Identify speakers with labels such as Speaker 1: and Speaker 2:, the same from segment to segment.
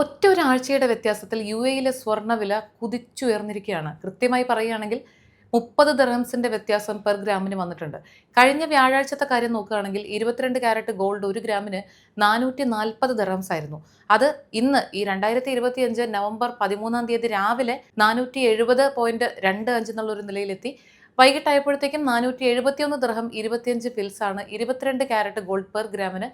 Speaker 1: ഒറ്റ ഒരാഴ്ചയുടെ വ്യത്യാസത്തിൽ യു എയിലെ സ്വർണവില കുതിച്ചുയർന്നിരിക്കുകയാണ്. കൃത്യമായി പറയുകയാണെങ്കിൽ മുപ്പത് ദർഹംസിന്റെ വ്യത്യാസം പെർ ഗ്രാമിന് വന്നിട്ടുണ്ട്. കഴിഞ്ഞ വ്യാഴാഴ്ചത്തെ കാര്യം നോക്കുകയാണെങ്കിൽ ഇരുപത്തിരണ്ട് ക്യാരറ്റ് ഗോൾഡ് ഒരു ഗ്രാമിന് നാനൂറ്റി നാൽപ്പത് ദർഹംസ് ആയിരുന്നു. അത് ഇന്ന് ഈ രണ്ടായിരത്തി ഇരുപത്തി അഞ്ച് നവംബർ പതിമൂന്നാം തീയതി രാവിലെ നാനൂറ്റി എഴുപത് പോയിന്റ് രണ്ട് അഞ്ച് എന്നുള്ള ഒരു നിലയിലെത്തി. വൈകിട്ടായപ്പോഴത്തേക്കും നാനൂറ്റി എഴുപത്തിയൊന്ന് ദർഹം ഇരുപത്തിയഞ്ച് പിൽസാണ് ഇരുപത്തിരണ്ട് ക്യാരറ്റ് ഗോൾഡ് പെർ ഗ്രാമിന്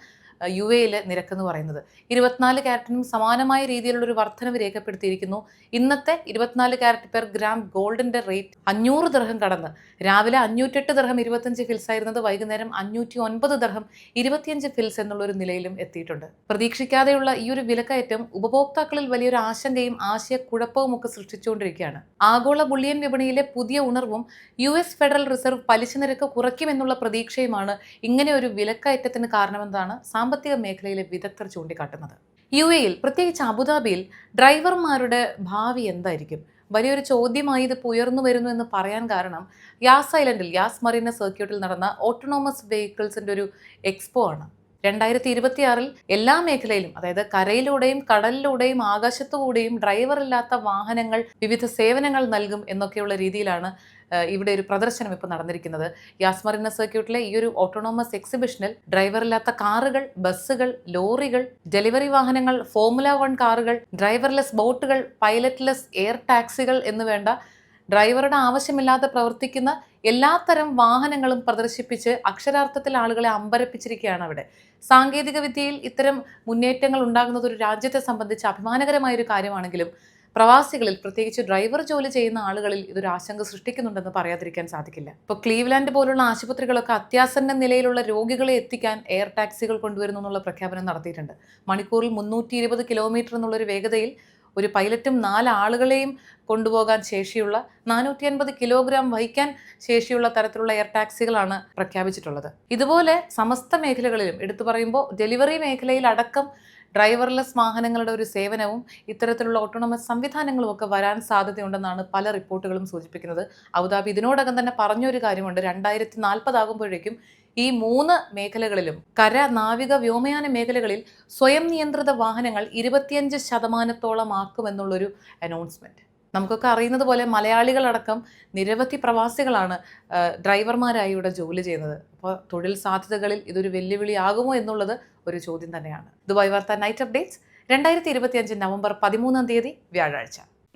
Speaker 1: യു എയിലെ നിരക്ക് എന്ന് പറയുന്നത്. ഇരുപത്തിനാല് ക്യാരറ്റിനും സമാനമായ രീതിയിലുള്ള ഒരു വർധനവ് രേഖപ്പെടുത്തിയിരിക്കുന്നു. ഇന്നത്തെ ഇരുപത്തിനാല് ക്യാരറ്റ് പെർ ഗ്രാം ഗോൾഡിന്റെ റേറ്റ് അഞ്ഞൂറ് ദർഹം കടന്ന്. രാവിലെ അഞ്ഞൂറ്റെട്ട് ദർഹം ഇരുപത്തഞ്ച് ഫിൽസ് ആയിരുന്നത് വൈകുന്നേരം അഞ്ഞൂറ്റി ഒൻപത് ദർഹം ഇരുപത്തിയഞ്ച് ഫിൽസ് എന്നുള്ള ഒരു നിലയിലും എത്തിയിട്ടുണ്ട്. പ്രതീക്ഷിക്കാതെയുള്ള ഈ ഒരു വിലക്കയറ്റം ഉപഭോക്താക്കളിൽ വലിയൊരു ആശങ്കയും ആശയക്കുഴപ്പവും ഒക്കെ സൃഷ്ടിച്ചുകൊണ്ടിരിക്കുകയാണ്. ആഗോള ബുള്ളിയൻ വിപണിയിലെ പുതിയ ഉണർവും യു എസ് ഫെഡറൽ റിസർവ് പലിശ നിരക്ക് കുറയ്ക്കുമെന്നുള്ള പ്രതീക്ഷയുമാണ് ഇങ്ങനെ ഒരു വിലക്കയറ്റത്തിന് കാരണമെന്നാണ് സാമ്പത്തിക മേഖലയിലെ വിദഗ്ധർ ചൂണ്ടിക്കാട്ടുന്നത്. യു എയിൽ പ്രത്യേകിച്ച് അബുദാബിയിൽ ഡ്രൈവർമാരുടെ ഭാവി എന്തായിരിക്കും? വലിയൊരു ചോദ്യമായി ഇത് ഉയർന്നു വരുന്നു എന്ന് പറയാൻ കാരണം യാസ് ഐലൻഡിൽ യാസ് മറീന സർക്യൂട്ടിൽ നടന്ന ഓട്ടോണോമസ് വെഹിക്കിൾസിന്റെ ഒരു എക്സ്പോ ആണ്. രണ്ടായിരത്തി ഇരുപത്തിയാറിൽ എല്ലാ മേഖലയിലും അതായത് കരയിലൂടെയും കടലിലൂടെയും ആകാശത്തുകൂടെയും ഡ്രൈവർ ഇല്ലാത്ത വാഹനങ്ങൾ വിവിധ സേവനങ്ങൾ നൽകും എന്നൊക്കെയുള്ള രീതിയിലാണ് ഇവിടെ ഒരു പ്രദർശനം ഇപ്പോൾ നടന്നിരിക്കുന്നത്. യാസ്മറിന സർക്യൂട്ടിലെ ഈ ഒരു ഓട്ടോണോമസ് എക്സിബിഷനിൽ ഡ്രൈവറില്ലാത്ത കാറുകൾ ബസ്സുകൾ ലോറികൾ ഡെലിവറി വാഹനങ്ങൾ ഫോർമുല വൺ കാറുകൾ ഡ്രൈവർലെസ് ബോട്ടുകൾ പൈലറ്റ്ലെസ് എയർ ടാക്സികൾ എന്ന് വേണ്ട ഡ്രൈവറുടെ ആവശ്യമില്ലാതെ പ്രവർത്തിക്കുന്ന എല്ലാത്തരം വാഹനങ്ങളും പ്രദർശിപ്പിച്ച് അക്ഷരാർത്ഥത്തിൽ ആളുകളെ അമ്പരപ്പിച്ചിരിക്കുകയാണ് അവിടെ. സാങ്കേതിക വിദ്യയിൽ ഇത്തരം മുന്നേറ്റങ്ങൾ ഉണ്ടാകുന്നത് ഒരു രാജ്യത്തെ സംബന്ധിച്ച് അഭിമാനകരമായ ഒരു കാര്യമാണെങ്കിലും പ്രവാസികളിൽ പ്രത്യേകിച്ച് ഡ്രൈവർ ജോലി ചെയ്യുന്ന ആളുകളിൽ ഇതൊരു ആശങ്ക സൃഷ്ടിക്കുന്നുണ്ടെന്ന് പറയാതിരിക്കാൻ സാധിക്കില്ല. ഇപ്പോൾ ക്ലീവ്ലാൻഡ് പോലുള്ള ആശുപത്രികളൊക്കെ അത്യാസന്ന നിലയിലുള്ള രോഗികളെ എത്തിക്കാൻ എയർ ടാക്സികൾ കൊണ്ടുവരുന്നു എന്നുള്ള പ്രഖ്യാപനം നടത്തിയിട്ടുണ്ട്. മണിക്കൂറിൽ മുന്നൂറ്റി കിലോമീറ്റർ എന്നുള്ളൊരു വേഗതയിൽ ഒരു പൈലറ്റും നാല് ആളുകളെയും കൊണ്ടുപോകാൻ ശേഷിയുള്ള നാനൂറ്റി അൻപത് കിലോഗ്രാം വഹിക്കാൻ ശേഷിയുള്ള തരത്തിലുള്ള എയർ ടാക്സികളാണ് പ്രഖ്യാപിച്ചിട്ടുള്ളത്. ഇതുപോലെ സമസ്ത മേഖലകളിലും എടുത്തു പറയുമ്പോൾ ഡെലിവറി മേഖലയിൽ അടക്കം ഡ്രൈവർലെസ് വാഹനങ്ങളുടെ ഒരു സേവനവും ഇത്തരത്തിലുള്ള ഓട്ടോണമസ് സംവിധാനങ്ങളും ഒക്കെ വരാൻ സാധ്യതയുണ്ടെന്നാണ് പല റിപ്പോർട്ടുകളും സൂചിപ്പിക്കുന്നത്. അബുദാബി ഇതിനോടകം തന്നെ പറഞ്ഞൊരു കാര്യമുണ്ട്. രണ്ടായിരത്തി നാൽപ്പതാകുമ്പോഴേക്കും ഈ മൂന്ന് മേഖലകളിലും കര നാവിക വ്യോമയാന മേഖലകളിൽ സ്വയം നിയന്ത്രിത വാഹനങ്ങൾ ഇരുപത്തിയഞ്ച് ശതമാനത്തോളം ആക്കുമെന്നുള്ളൊരു അനൗൺസ്മെന്റ് നമുക്കൊക്കെ അറിയുന്നത് പോലെ മലയാളികളടക്കം നിരവധി പ്രവാസികളാണ് ഡ്രൈവർമാരായി ഇവിടെ ജോലി ചെയ്യുന്നത്. അപ്പോൾ തൊഴിൽ സാധ്യതകളിൽ ഇതൊരു വെല്ലുവിളിയാകുമോ എന്നുള്ളത് ഒരു ചോദ്യം തന്നെയാണ്. ദുബായ് വാർത്ത നൈറ്റ് അപ്ഡേറ്റ്സ് രണ്ടായിരത്തി ഇരുപത്തിയഞ്ച് നവംബർ പതിമൂന്നാം തീയതി വ്യാഴാഴ്ച.